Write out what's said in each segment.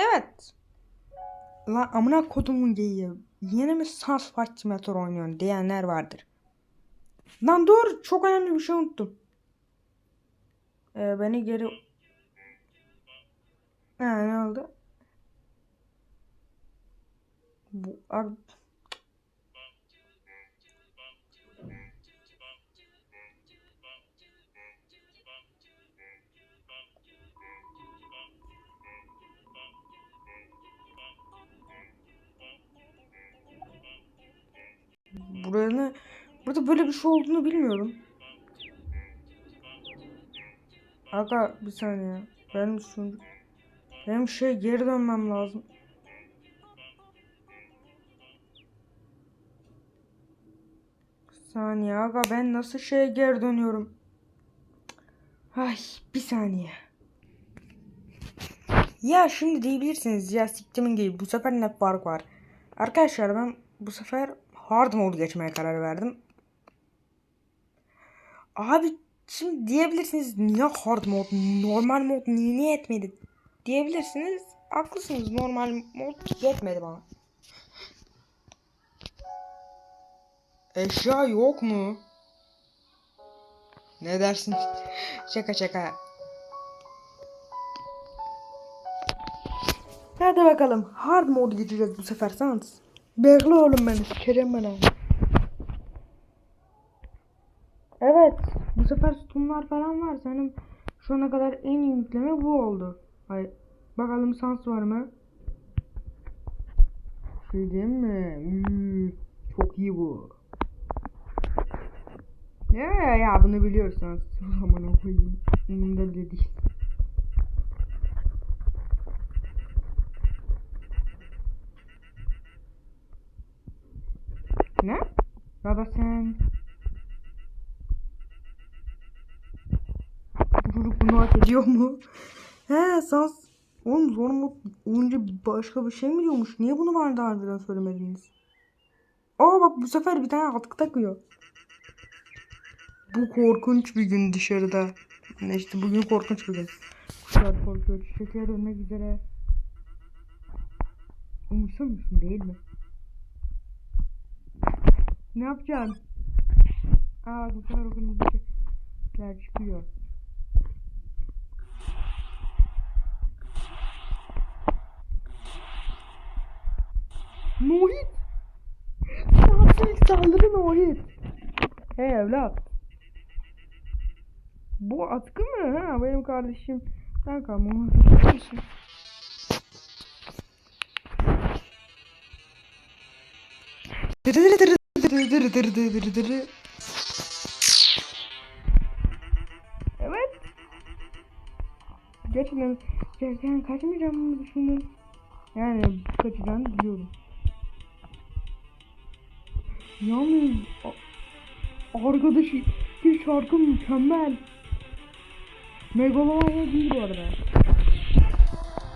Evet. Lan amına kodumun geyiği. Yeni mi Sans Fight Simulator oynuyorsun diyenler vardır. Lan dur çok önemli bir şey unuttum. Ee, beni geri... Ha ne oldu? Bu Buranı burada böyle bir şey olduğunu bilmiyorum. Aga bir saniye. Benim şu benim şey geri dönmem lazım. Bir saniye aga ben nasıl şeye geri dönüyorum? Ay bir saniye. Ya şimdi diyebilirsiniz ya siktimin gibi bu sefer ne fark var? Arkadaşlar ben bu sefer hard mode geçmeye karar verdim. Abi şimdi diyebilirsiniz niye hard mode normal mod niye, niye etmedi diyebilirsiniz. Haklısınız normal mod yetmedi bana. Eşya yok mu? Ne dersin? şaka şaka. Hadi bakalım hard mode geçeceğiz bu sefer sans. Bekle oğlum beni sikerim ben abi. Evet bu sefer sütunlar falan var senin şu ana kadar en iyi yükleme bu oldu. Hay bakalım sans var mı? Şey değil mi? Üü, çok iyi bu. Ne ya bunu biliyorsan aman koyayım. Umurumda bile değil. Ne? Sen. Bu çocuk bunu hak ediyor mu? He sans. Oğlum zor mu olunca başka bir şey mi diyormuş? Niye bunu bana daha önceden söylemediniz? Aa bak bu sefer bir tane atkı takıyor. Bu korkunç bir gün dışarıda. Ne işte bugün korkunç bir gün. Kuşlar korkuyor. Çiçekler dönmek üzere. Umursamıyorsun değil mi? Ne yapacaksın? Aa bu sefer o kırmızı çıkıyor. Muhit! Sahip saldırı Muhit! Hey evlat! Bu atkı mı? Ha benim kardeşim. Sen kalmamı hatırlıyorsun. Evet. Gerçekten, gerçekten kaçmayacağımı düşündüm. Yani kaçacağını biliyorum. Yalnız arkadaşı bir şarkı mükemmel. Megalomania değil bu arada.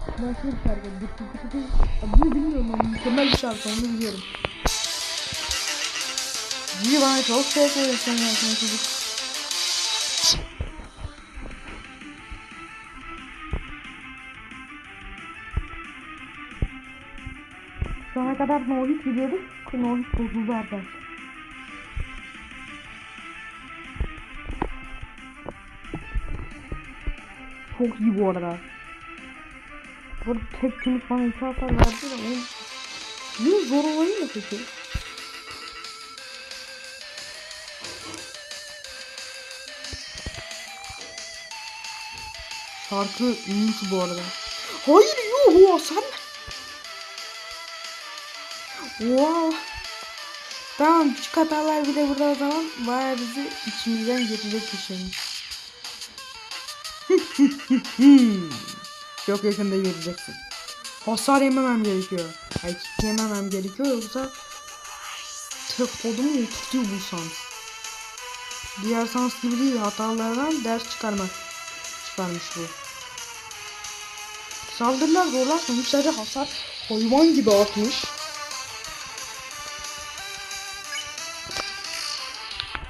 Başka bir şarkı. Adını bilmiyorum ama mükemmel bir şarkı onu biliyorum. İyi bana çok sevdim sen yapma çocuk. Şu ana kadar Nohit biliyorduk. Nohit bozuldu arkadaşlar. Çok iyi bu arada. Burada tek tümüş bana iki hasar verdi de. Bunun zor olayı ne peki? Şarkı iyiymiş bu arada. Hayır yuh o hasar Wow. Tamam küçük hatalar bile burada o zaman baya bizi içimizden geçecek bir şeymiş. Çok yakında göreceksin. Hasar yememem gerekiyor. Ay kick yememem gerekiyor yoksa tek kodumu oturtuyor bu sans. Diğer sans gibi değil hatalardan ders çıkarmak çıkarmış bu. Saldırılar zorlaşmamış sadece hasar hayvan gibi atmış.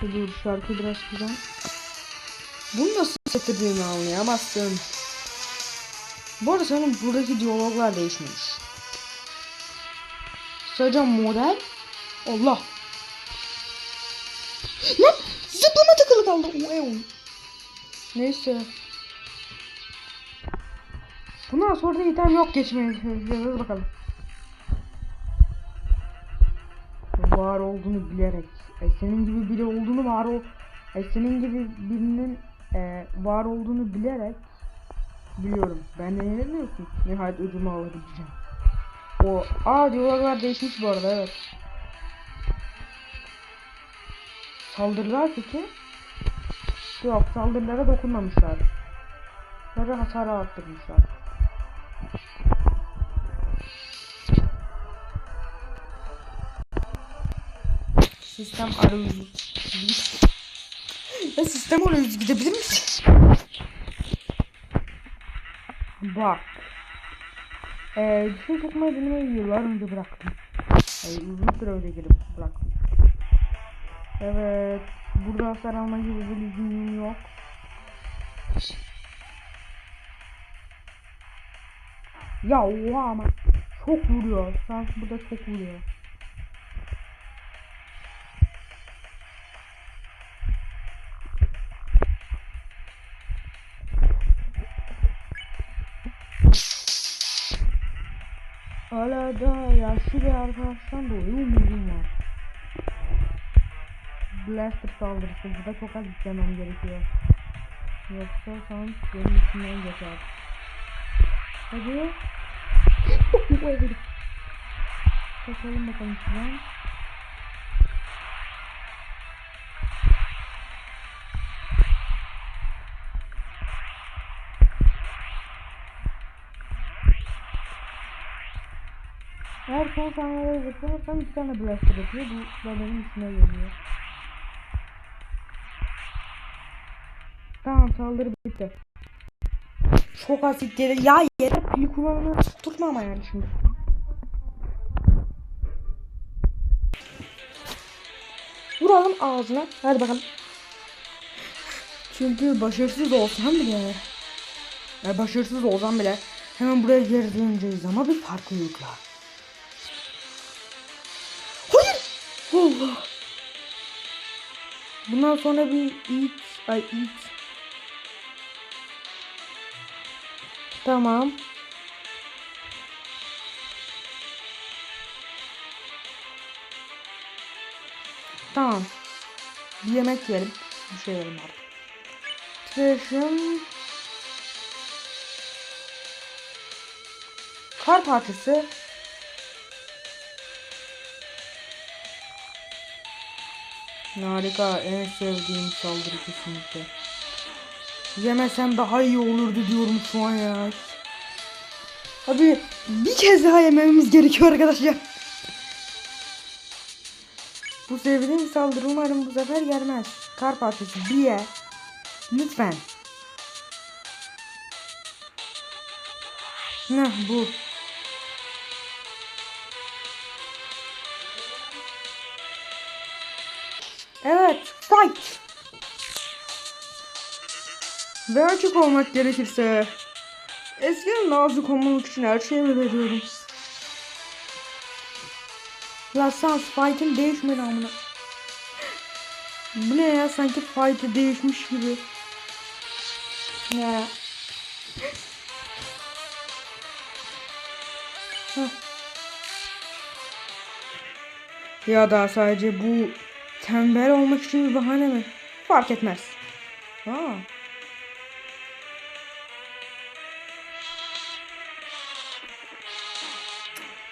Dur şarkı biraz güzel. Bunu nasıl getirdiğini anlayamazsın. Bu arada sanırım buradaki diyaloglar değişmemiş. Sadece model. Allah. Lan zıplama takılı kaldı. Neyse. Bundan sonra da item yok geçmeye çalışacağız bakalım. Var olduğunu bilerek. E, senin gibi biri olduğunu var o. E, senin gibi birinin e, var olduğunu bilerek biliyorum. Ben de ne diyorsun? Nihayet ödümü alabileceğim. O aa diyaloglar değişmiş bu arada evet. Saldırılar peki? Yok saldırılara dokunmamışlar. Sadece hasarı arttırmışlar. Sistem arayüzü. Sistem arayüzü gidebilir misin? Bak. Ee, düşün çekmeyi denemeyi yıllar önce bıraktım. Hayır, uzun süre önce girip bıraktım. Evet. Burada hasar alma gibi bir lüzumum yok. Ya oha ama çok vuruyor. Sanki burada çok vuruyor. Hala da yaşlı bir arkadaştan dolayı umudum var. Blaster saldırısı burada çok az gitmem gerekiyor. Yoksa sanat benim içimden geçer. Hadi. Bu herif. Kaçalım bakalım şuradan. Saniyelere zıplanırsam bir tane blaster yapıyor. Bu da benim içime geliyor. Tamam saldırı bitti. Çok asit gelir. Ya yeter pili kullanımını tutma ama yani şimdi. Vuralım ağzına. Hadi bakalım. Çünkü başarısız olsam bile ya başarısız olsam bile hemen buraya geri döneceğiz ama bir farklılıkla. Hayır! Allah! Bundan sonra bir it, ay it. Tamam. Tamam. Bir yemek yiyelim. Bir şey yiyelim artık. Tıraşım. Kar parçası. Harika. En sevdiğim saldırı kesinlikle. Yemesem daha iyi olurdu diyorum şu an ya. Abi bir kez daha yememiz gerekiyor arkadaşlar. Bu sevdiğim saldırı umarım bu sefer gelmez. Kar parçası bir ye. Lütfen. Ne bu? Evet, fight. Ve açık olmak gerekirse eskiden nazik olmak için her şeyimi veriyorum. La sans fight'in değişmedi amına. Bu ne ya sanki fight'ı değişmiş gibi. Ya. Ya da sadece bu tembel olmak için bir bahane mi? Fark etmez. Aa.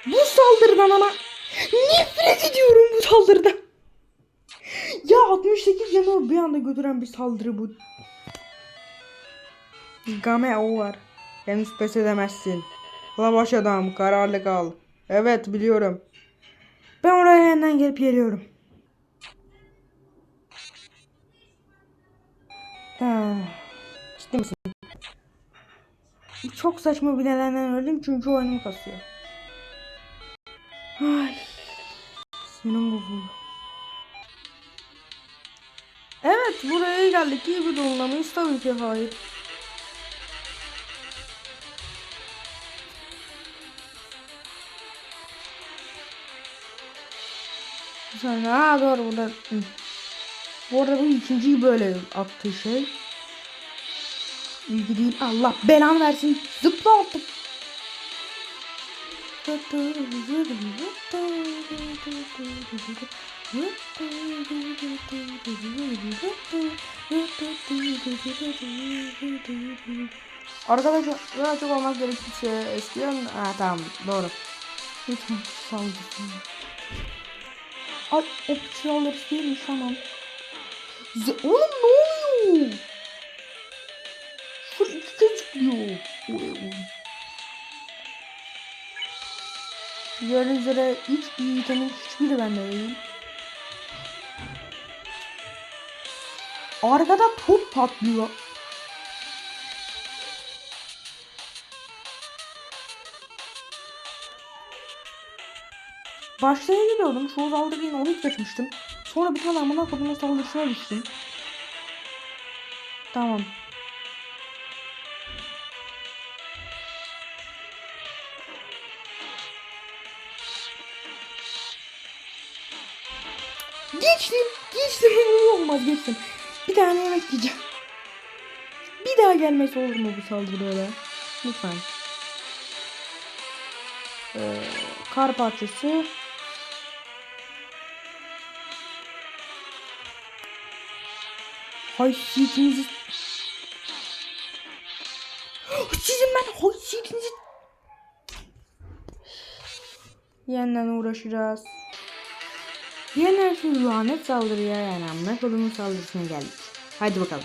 Bu saldırıdan ama nefret ediyorum bu saldırıdan. Ya 68 canı bir anda götüren bir saldırı bu. Game over. Henüz pes edemezsin. Lavaş adam kararlı kal. Evet biliyorum. Ben oraya hemen gelip geliyorum. He. Ciddi misin? Çok saçma bir nedenden öldüm çünkü oyunum kasıyor. Ay. Sinirim bozuldu. Evet buraya geldik. İyi bir donlamayız tabii ki hayır. Sonra ha doğru burada. Hı. Bu arada bu ikinciyi böyle attığı şey. İlgi değil. Allah belanı versin. Zıpla attık. Arkadaşlar birazcık olmak gerekirse eskiden ha tamam doğru. Lütfen saldırsın. Ay o silahları değilmiş tamam. Oğlum ne oluyor? Full iki kez zıplıyor. Gördüğünüz üzere hiçbir itemin hiçbiri bende değil. Arkada top patlıyor. Başta gidiyordum. Çoğu saldırıyla onu geçmiştim. Sonra bir tane amına kodumun saldırısına düştüm. Tamam. Geçtim. Geçtim. Olmaz geçtim. Bir tane yemek yiyeceğim. Bir daha gelmesi olur mu bu saldırı böyle? Lütfen. Ee, kar parçası. Haysiyetinizi... Sizin ben haysiyetinizi... Yeniden uğraşacağız. Yeniden şu lanet saldırıya yani amına kodumun saldırısına geldik. Haydi bakalım.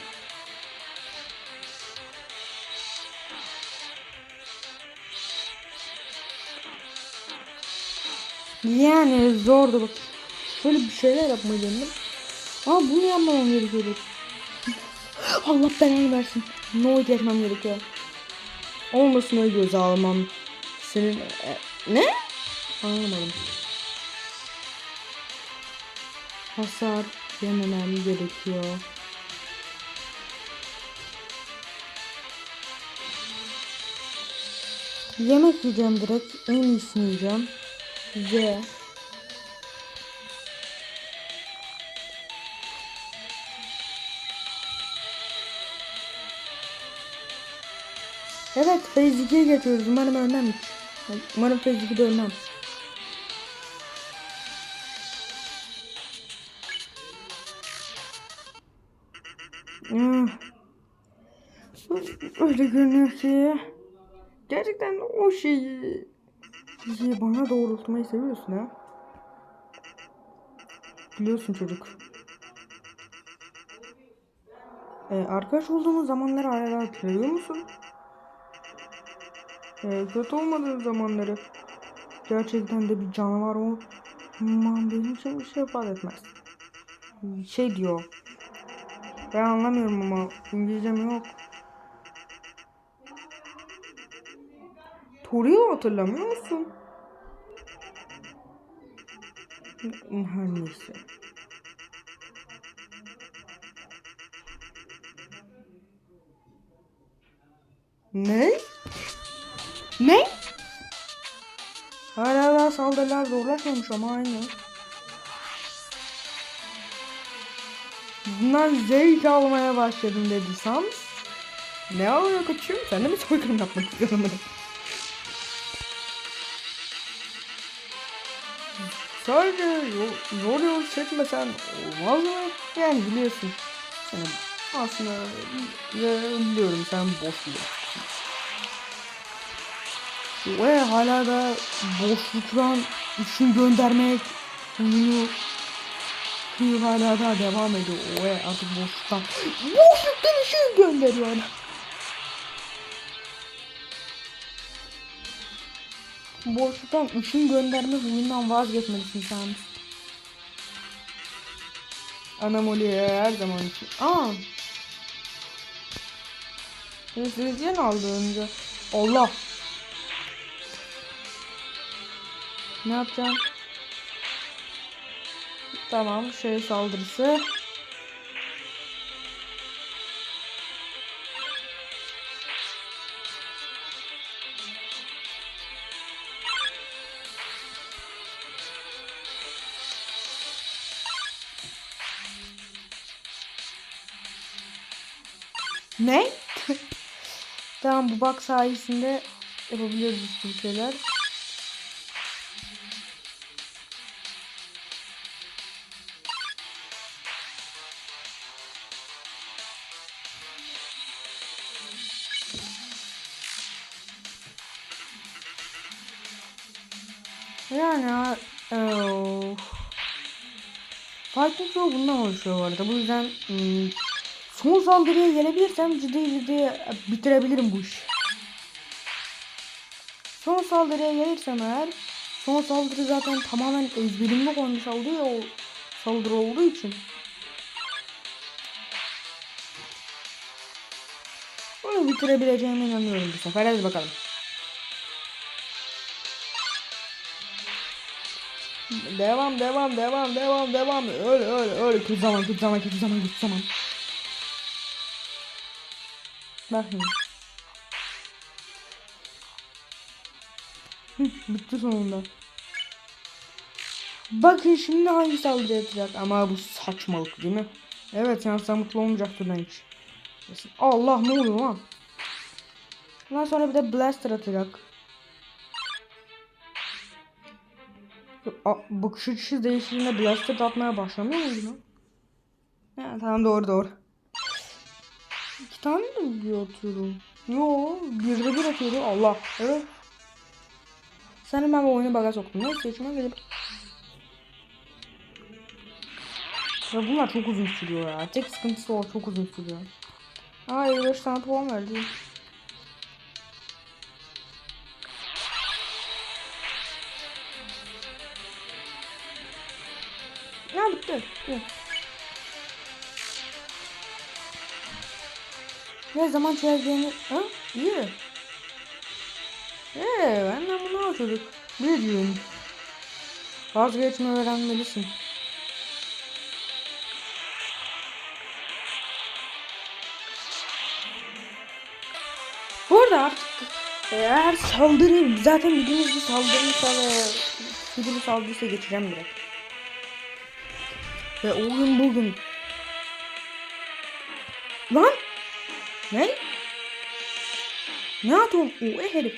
Yani zordu bak. Şöyle bir şeyler yapmayı denedim. Ama bunu yapmamam gerekiyordu. Allah belanı versin. No etmem gerekiyor. Olmasın öyle göze almam. Senin... E, ne? Anlamadım. Hasar yememem gerekiyor. Yemek yiyeceğim direkt. En iyisini yiyeceğim. Ve Evet Phase 2'ye geçiyoruz. Umarım ölmem hiç. Umarım Phase 2'de ölmem. Hmm. Öyle görünüyor ki gerçekten o şeyi şeyi bana doğrultmayı seviyorsun ha. Biliyorsun çocuk. Ee, arkadaş olduğumuz zamanları hala hatırlıyor musun? Ee, kötü olmadığın zamanları. Gerçekten de bir canavar o. Aman benim için bir şey ifade etmez. Şey diyor. Ben anlamıyorum ama İngilizcem yok. Tori'yi hatırlamıyor musun? Her neyse. Ne? Ne? Hala daha saldırılar zorlaşmamış ama aynı. Bundan zevk almaya başladım dedi Sans. Ne oluyor koçum? Sen de mi soykırım yapmak istiyorsun? Sadece yol, zor yol çekmesen olmaz mı? Yani biliyorsun. Yani aslında ve biliyorum sen boş buluyorsun. Ve hala da boşluktan ışın göndermek oyunu Kıyı hala daha devam ediyor. Ve artık boşluktan boşluktan ışın gönderiyor. Boşluktan ışın gönderme huyundan vazgeçmelisin sen. Anomaliye her zaman için. Aa. Hızlıca aldı önce. Allah. Ne yapacağım? Tamam şöyle saldırısı. Ne? tamam bu bak sayesinde yapabiliyoruz bir şeyler. Show bundan oluşuyor bu arada. Bu yüzden ım, son saldırıya gelebilirsem ciddi ciddi bitirebilirim bu iş. Son saldırıya gelirsem eğer son saldırı zaten tamamen ezberimde koymuş olduğu ya o saldırı olduğu için. Onu bitirebileceğime inanıyorum bu sefer. Hadi bakalım. Devam devam devam devam devam. Öyle öyle öyle. Kötü zaman kötü zaman kötü zaman kötü zaman. Bak şimdi. Bitti sonunda. Bakın şimdi hangi saldırı atacak ama bu saçmalık değil mi? Evet sen mutlu olmayacaktır ben hiç. Allah ne oluyor lan? Ondan sonra bir de blaster atacak. A, bakış açısı değiştiğinde blaster atmaya başlamıyor muydu? Ha, tamam doğru doğru. İki tane mi bir atıyorum? Yo bir de bir atıyordu Allah. Evet. Sen hemen bu oyunu baga soktun. Neyse şuna gelip. Ya bunlar çok uzun sürüyor ya. Tek sıkıntısı o çok uzun sürüyor. Aa 55 tane puan verdi. Ne zaman çözeceğini... Ha? İyi. Eee benden bunu al çocuk. Bir gün. Vazgeçme öğrenmelisin. Bu arada artık eğer saldırı zaten bildiğiniz bir ve sivil saldırıysa geçeceğim direkt. Ve o gün bugün. Lan! Ne? Ne atıyorsun? O e herif.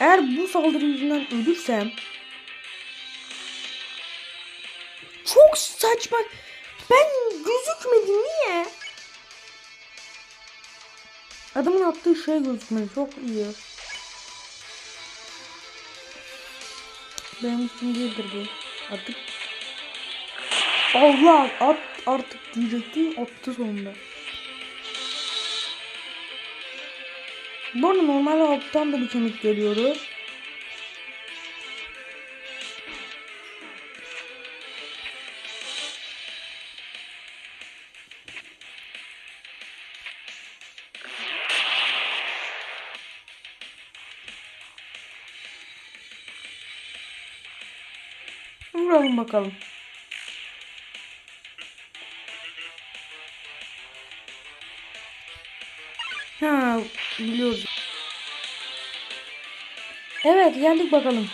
Eğer bu saldırı yüzünden ölürsem çok saçma. Ben gözükmedi niye? Adamın yaptığı şey gözükmedi. Çok iyi. Benim üstüm değildir bu. Artık Allah at artık diyecektim attı sonunda. Bu arada normal alttan da bir kemik geliyordu. Bakalım. Ha biliyoruz. Evet geldik bakalım.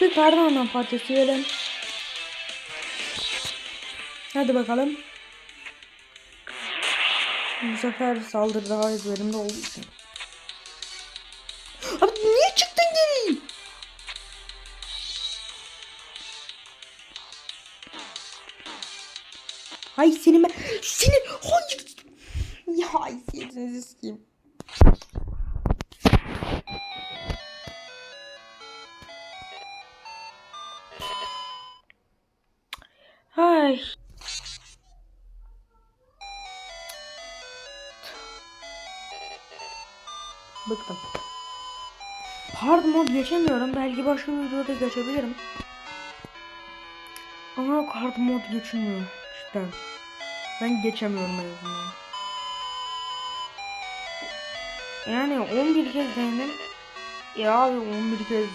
Bir kardan parçası verelim. Hadi bakalım. Bu sefer saldırı daha ezberimde olduğu için. Hay senin ben... Seni... Hayır. Ya haysiyetsiz sikeyim. Hay. Bıktım. Hard mod geçemiyorum. Belki başka bir videoda geçebilirim. Ama hard mod geçmiyor. Cidden. Ben geçemiyorum en azından. Yani 11 kez denedim. Ya abi 11 kez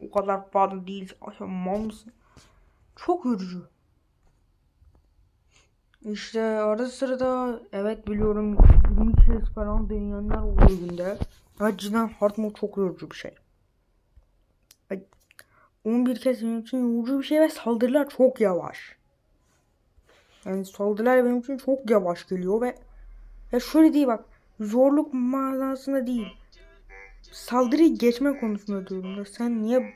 o kadar fazla değil. Aşamam mısın? Çok yorucu. İşte arada sırada evet biliyorum 20 kez falan deneyenler oluyor günde. Evet cidden hard mode çok yorucu bir şey. 11 kez benim için yorucu bir şey ve saldırılar çok yavaş. Yani saldırılar benim için çok yavaş geliyor ve ya şöyle değil bak zorluk manasında değil. Saldırıyı geçme konusunda diyorum sen niye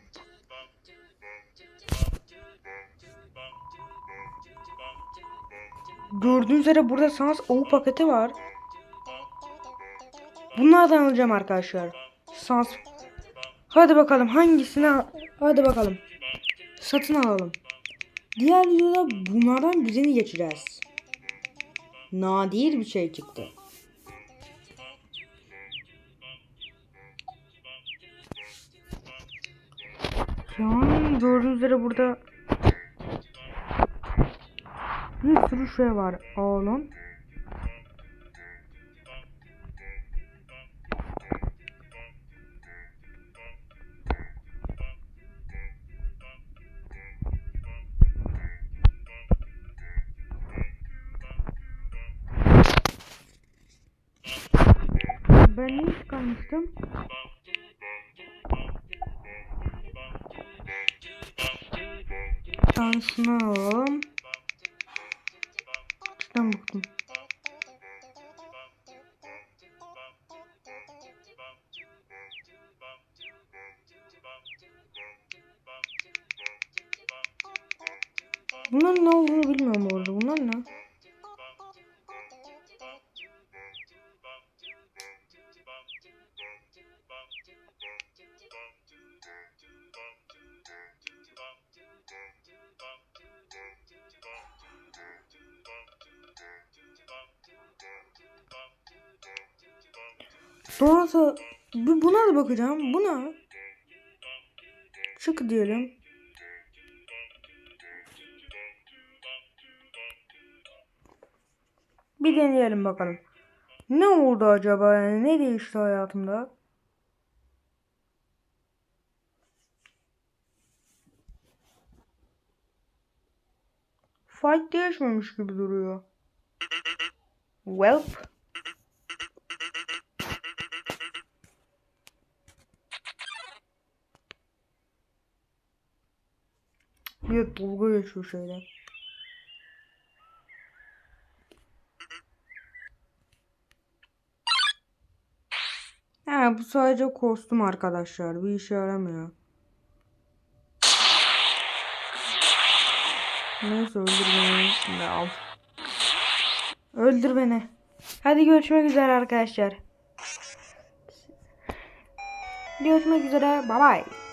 Gördüğünüz üzere burada sans avu paketi var. Bunlardan alacağım arkadaşlar. Sans. Hadi bakalım hangisini Hadi bakalım. Satın alalım. Diğer videoda bunlardan birini geçeceğiz. Nadir bir şey çıktı. Şu an gördüğünüz üzere burada bir sürü şey var oğlum. Ne çıkarmıştım? Alalım. Şuradan baktım. Bunların ne olduğunu bilmiyorum bu arada. Bunlar ne? Bu- buna da bakacağım. Buna çık diyelim. Bir deneyelim bakalım. Ne oldu acaba yani? Ne değişti hayatımda? Fight değişmemiş gibi duruyor. Welp. Bir dalga geçiyor şeyler. Ha bu sadece kostüm arkadaşlar. Bir işe yaramıyor. Neyse öldür beni. Şimdi al. Öldür beni. Hadi görüşmek üzere arkadaşlar. Görüşmek üzere. Bye bye.